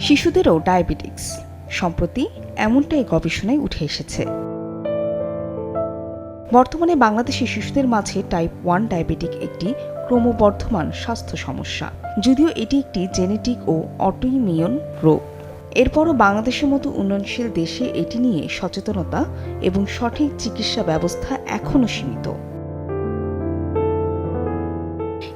শিশুদেরও diabetics. সম্প্রতি এমনটাই গবেষণায় উঠে এসেছে। বর্তমানে বাংলাদেশে শিশুদের মাঝে টাইপ ওয়ান ডায়াবেটিক একটি ক্রমবর্ধমান স্বাস্থ্য সমস্যা। যদিও এটি একটি জেনেটিক ও অটোইমিউন রোগ। এরপরও বাংলাদেশের মতো উন্নয়নশীল দেশে এটি নিয়ে সচেতনতা এবং সঠিক চিকিৎসা ব্যবস্থা এখনও সীমিত।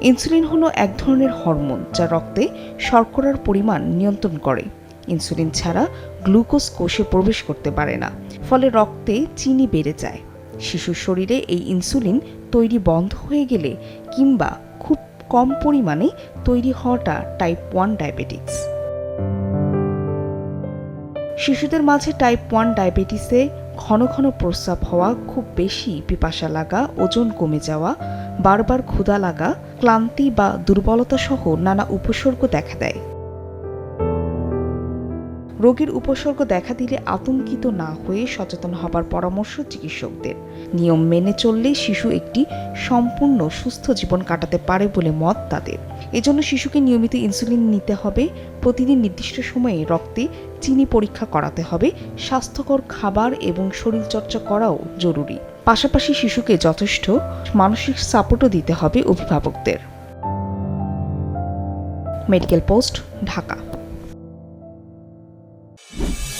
ইনসুলিন হলো এক ধরনের হরমোন যা রক্তে শর্করার পরিমাণ নিয়ন্ত্রণ করে। ইনসুলিন ছাড়া গ্লুকোজ কোষে প্রবেশ করতে পারে না, ফলে রক্তে চিনি বেড়ে যায়। শিশুর শরীরে এই ইনসুলিন তৈরি বন্ধ হয়ে গেলে কিংবা খুব কম পরিমাণে তৈরি হওয়াটা টাইপ ওয়ান ডায়াবেটিক্স শিশুদের মাঝে টাইপ ওয়ান ডায়াবেটিসে ঘন ঘন প্রস্রাব হওয়া, খুব বেশি পিপাসা লাগা, ওজন কমে যাওয়া, বারবার ক্ষুধা লাগা, ক্লান্তি বা দুর্বলতা সহ নানা উপসর্গ দেখা দেয়। রোগীর উপসর্গ দেখা দিলে আতঙ্কিত না হয়ে সচেতন হবার পরামর্শ চিকিৎসকদের। নিয়ম মেনে চললে শিশু একটি সম্পূর্ণ সুস্থ জীবন কাটাতে পারে বলে মত তাদের। এজন্য শিশুকে নিয়মিত ইনসুলিন নিতে হবে। প্রতিদিন নির্দিষ্ট সময়ে রক্তে চিনি পরীক্ষা করাতে হবে। স্বাস্থ্যকর খাবার এবং শরীরচর্চা করাও জরুরি। পাশাপাশি শিশুকে যথেষ্ট মানসিক সাপোর্টও দিতে হবে অভিভাবকদের। Medical post, Dhaka. you